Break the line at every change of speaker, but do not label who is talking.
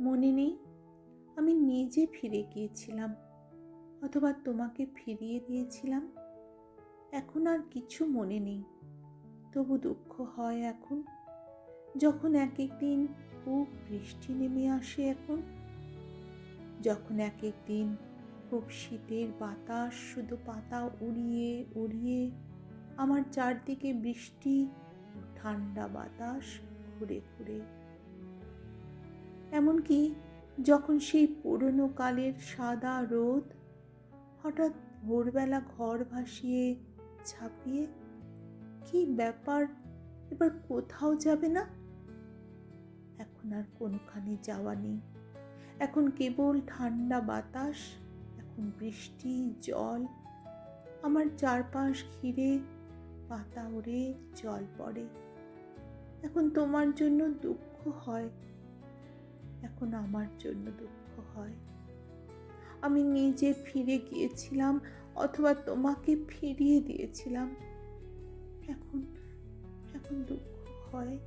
মনে নেই? আমি নিজে ফিরে গিয়েছিলাম, অথবা তোমাকে ফিরিয়ে দিয়েছিলাম। এখন আর কিছু মনে নেই। তবু দুঃখ হয় এখন। যখন এক এক দিন খুব বৃষ্টি নেমে আসে এখন, যখন এক এক দিন খুব শীতের বাতাস শুধু পাতা উড়িয়ে উড়িয়ে আমার চারদিকে বৃষ্টি ঠান্ডা বাতাস ঘুরে ঘুরে এমনকি যখন সেই পুরনো কালের সাদা রোদ হঠাৎ ভোরবেলা ঘর ভাসিয়ে ছাপিয়ে কি ব্যাপার? এবার কোথাও যাবে না? এখন আর কোনোখানে যাওয়া নেই। এখন কেবল ঠান্ডা বাতাস, এখন বৃষ্টি, জল। আমার চারপাশ ঘিরে পাতা ওড়ে জল পড়ে। এখন তোমার জন্য দুঃখ হয়। এখন আমার জন্য দুঃখ হয়। আমি নিজে ফিরে গিয়েছিলাম অথবা তোমাকে ফিরিয়ে দিয়েছিলাম। এখন এখন দুঃখ হয়।